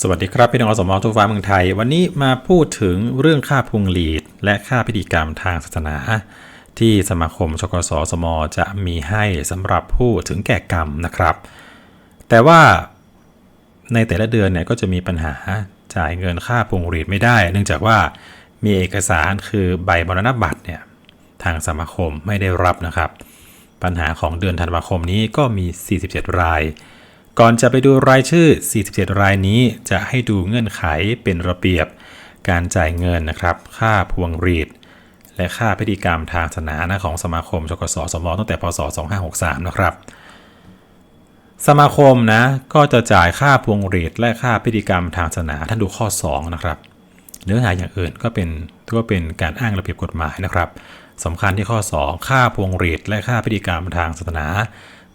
สวัสดีครับ พี่น้องอสมอทุกฟ้าเมืองไทย วันนี้มาพูดถึงเรื่องค่าพวงหลีด และค่าพิธีกรรมทางศาสนา ที่สมาคมชกสสมจะมีให้สำหรับผู้ถึงแก่กรรมนะครับ แต่ว่าในแต่ละเดือนเนี่ยก็จะมีปัญหาจ่ายเงินค่าพวงหลีดไม่ได้ เนื่องจากว่ามีเอกสารคือใบมรณบัตรเนี่ยทางสมาคมไม่ได้รับนะครับ ปัญหาของเดือนธันวาคมนี้ก็มี 47 ราย ก่อนจะไปดูรายชื่อ 47 รายนี้จะให้ดูเงื่อนไขเป็นระเบียบ การจ่ายเงินนะครับ ค่าพวงรีด และค่าพิธีกรรมทางศาสนานะของสมาคมชกสสมตั้งแต่พศ 2563 นะครับ สมาคมนะก็จะจ่ายค่าพวงรีดและค่าพิธีกรรมทางศาสนาท่านดูข้อ 2 นะครับ เนื้อหาอย่างอื่นก็เป็นก็เป็นการอ้างระเบียบกฎหมายนะครับสำคัญที่ข้อ 2 ค่าพวงรีดและค่าพิธีกรรมทางศาสนา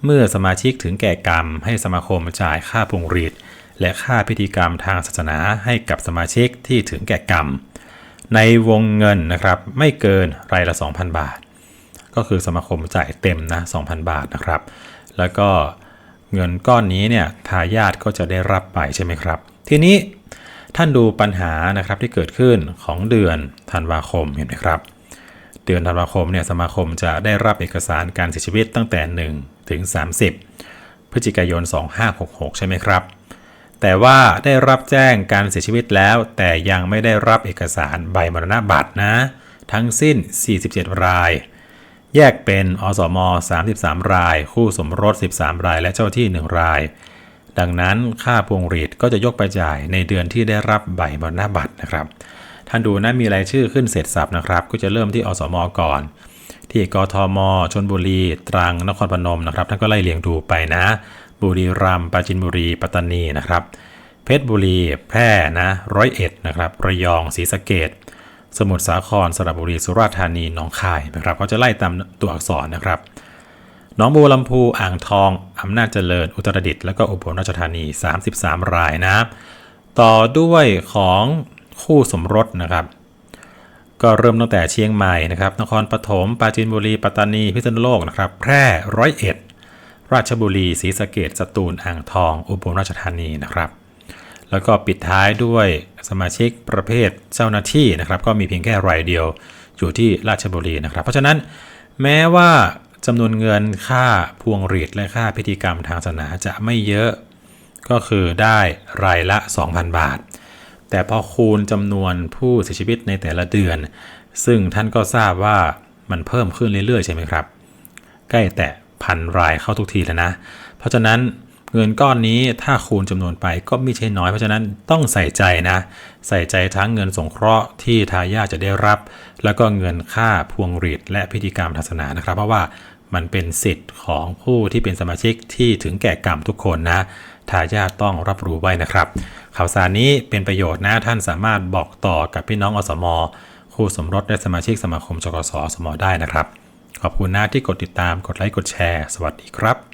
เมื่อสมาชิกถึงแก่กรรมให้สมาคมจ่ายค่าพวงหรีดและค่าพิธีกรรมทางศาสนาให้กับสมาชิกที่ถึงแก่กรรม ในวงเงินนะครับไม่เกินรายละ 2,000 บาท ก็คือสมาคมจ่ายเต็มนะ 2,000 บาทนะครับ แล้วก็เงินก้อนนี้เนี่ยทายาทก็จะได้รับไปใช่ไหมครับ ทีนี้ท่านดูปัญหานะครับที่เกิดขึ้นของเดือนธันวาคมเห็นไหมครับ เดือนธันวาคมเนี่ยสมาคมจะได้รับเอกสารการเสียชีวิตตั้งแต่ 1 ถึง 30 พฤศจิกายน 2566 ใช่ไหมครับ แต่ว่าได้รับแจ้งการเสียชีวิตแล้ว แต่ยังไม่ได้รับเอกสารใบมรณบัตรนะ ทั้งสิ้น 47 ราย แยกเป็นอสม 33 ราย คู่สมรส 13 ราย และเจ้าที่ 1 ราย ดังนั้นค่าพวงหรีดก็จะยกไปจ่ายในเดือนที่ได้รับใบมรณบัตรนะครับ ท่านดูนะมีรายชื่อขึ้นเสร็จสับนะครับ ก็จะเริ่มที่อสมก่อน ที่กทมชนบุรี ตรังนครพนมนะครับท่านก็ไล่เรียงดูไปนะ บุรีรัมย์ปราจินบุรี ปัตตานีนะครับ เพชรบุรี แพร่นะร้อยเอ็ดนะครับระยองศรีสะเกดสมุทรสาครสระบุรีสุราษฎร์ธานีหนองคายนะครับก็จะไล่ตามตัวอักษรนะครับหนองบัวลำพูอ่างทองอำนาจเจริญอุตรดิตถ์แล้วก็อุบลราชธานี 33 รายนะ ต่อด้วยของ คู่สมรสนะครับ ก็เริ่มตั้งแต่เชียงใหม่นะครับ นครปฐมปราจีนบุรีปัตตานีพิษณุโลกนะครับ แพร่ร้อยเอ็ด ราชบุรีศรีสะเกดสตูลอ่างทอง อุบลราชธานีนะครับ แล้วก็ปิดท้ายด้วยสมาชิกประเภทเจ้าหน้าที่นะครับ ก็มีเพียงแค่รายเดียวอยู่ที่ราชบุรีนะครับ เพราะฉะนั้นแม้ว่าจำนวนเงินค่าพวงหรีดและค่าพิธีกรรมทางศาสนาจะไม่เยอะก็คือได้รายละ 2,000 บาท แต่พอคูณจำนวนผู้เสียชีวิตในแต่ละเดือน ซึ่งท่านก็ทราบว่ามันเพิ่มขึ้นเรื่อยๆใช่ไหมครับ ใกล้แต่พันรายเข้าทุกทีแล้วนะ เพราะฉะนั้นเงินก้อนนี้ถ้าคูณจำนวนไปก็ไม่ใช่น้อยเพราะฉะนั้นต้องใส่ใจนะ ใส่ใจทั้งเงินสงเคราะห์ที่ทายาทจะได้รับ แล้วก็เงินค่าพวงหรีดและพิธีกรรมศาสนานะครับ เพราะว่ามันเป็นสิทธิ์ของผู้ที่เป็นสมาชิกที่ถึงแก่กรรมทุกคนนะทายาทต้องรับรู้ไว้นะครับ ข่าวสารนี้เป็นประโยชน์นะท่านสามารถบอกต่อกับพี่น้องอสม คู่สมรสและสมาชิกสมาคมจกสอสมได้นะครับ ขอบคุณนะที่กดติดตามกดไลค์กดแชร์ สวัสดีครับ